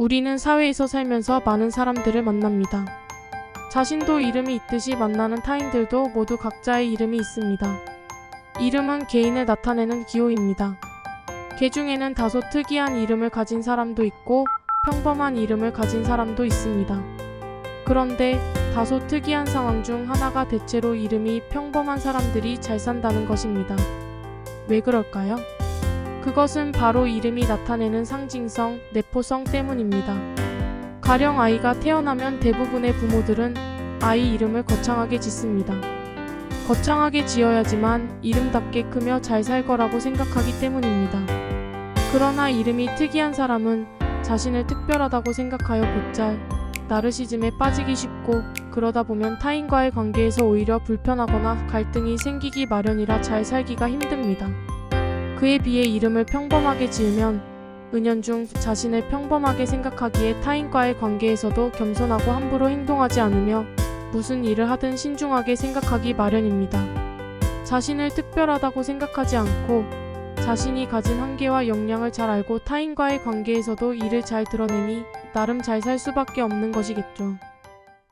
우리는 사회에서 살면서 많은 사람들을 만납니다. 자신도 이름이 있듯이 만나는 타인들도 모두 각자의 이름이 있습니다. 이름은 개인을 나타내는 기호입니다. 개 중에는 다소 특이한 이름을 가진 사람도 있고 평범한 이름을 가진 사람도 있습니다. 그런데 다소 특이한 상황 중 하나가 대체로 이름이 평범한 사람들이 잘 산다는 것입니다. 왜 그럴까요? 그것은 바로 이름이 나타내는 상징성, 내포성 때문입니다. 가령 아이가 태어나면 대부분의 부모들은 아이 이름을 거창하게 짓습니다. 거창하게 지어야지만 이름답게 크며 잘 살 거라고 생각하기 때문입니다. 그러나 이름이 특이한 사람은 자신을 특별하다고 생각하여 곧잘 나르시즘에 빠지기 쉽고 그러다 보면 타인과의 관계에서 오히려 불편하거나 갈등이 생기기 마련이라 잘 살기가 힘듭니다. 그에 비해 이름을 평범하게 지으면 은연중 자신을 평범하게 생각하기에 타인과의 관계에서도 겸손하고 함부로 행동하지 않으며 무슨 일을 하든 신중하게 생각하기 마련입니다. 자신을 특별하다고 생각하지 않고 자신이 가진 한계와 역량을 잘 알고 타인과의 관계에서도 이를 잘 드러내니 나름 잘 살 수밖에 없는 것이겠죠.